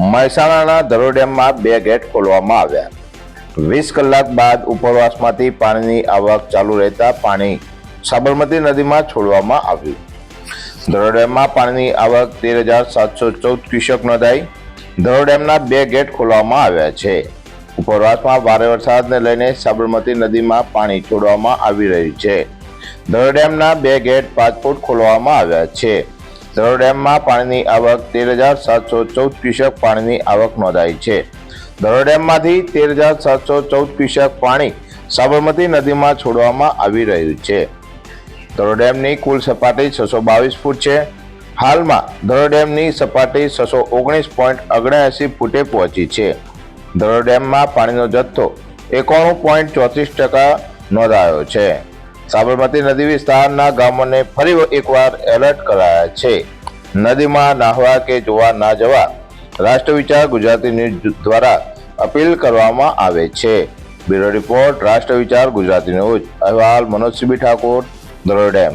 મહેસાણાના ધરોડેમમાં બે ગેટ ખોલવામાં આવ્યા. વીસ કલાક બાદ ઉપરવાસમાંથી પાણીની આવક ચાલુ રહેતા પાણી સાબરમતી નદીમાં છોડવામાં આવ્યું. ધરોડેમમાં પાણીની આવક તેર હજાર સાતસો ચૌદ ક્યુસેક નોંધાઈ. ધરોડેમના બે ગેટ ખોલવામાં આવ્યા છે. ઉપરવાસમાં ભારે વરસાદને લઈને સાબરમતી નદીમાં પાણી છોડવામાં આવી રહ્યું છે. ધરોડેમના બે ગેટ પાંચ ખોલવામાં આવ્યા છે. ધરોઈ ડેમમાં પાણીની આવક તેર હજાર સાતસો ચૌદ ક્યુસેક પાણીની આવક નોંધાઈ છે. ધરોડ ડેમમાંથી તેર હજાર સાતસો ચૌદ ક્યુસેક પાણી સાબરમતી નદીમાં છોડવામાં આવી રહ્યું છે. ધરોડ ડેમની કુલ સપાટી છસો બાવીસ ફૂટ છે. હાલમાં ધરોડ ડેમની સપાટી છસો ઓગણીસ પોઈન્ટ ઓગણએંસી ફૂટે પહોંચી છે. ધરોડ ડેમમાં પાણીનો જથ્થો એકાણું પોઈન્ટ ચોત્રીસ ટકા નોંધાયો છે. સાબરમતી નદી વિસ્તારના ગામોને ફરી એકવાર એલર્ટ કરાયા છે. નદીમાં નાહવા કે જોવા ના જવા રાષ્ટ્ર વિચાર ગુજરાતી ન્યૂઝ દ્વારા અપીલ કરવામાં આવે છે. બ્યુરો રિપોર્ટ રાષ્ટ્ર વિચાર ગુજરાતી ન્યૂઝ. અહેવાલ મનોજ સિબી ઠાકોર ધરોઈ ડેમ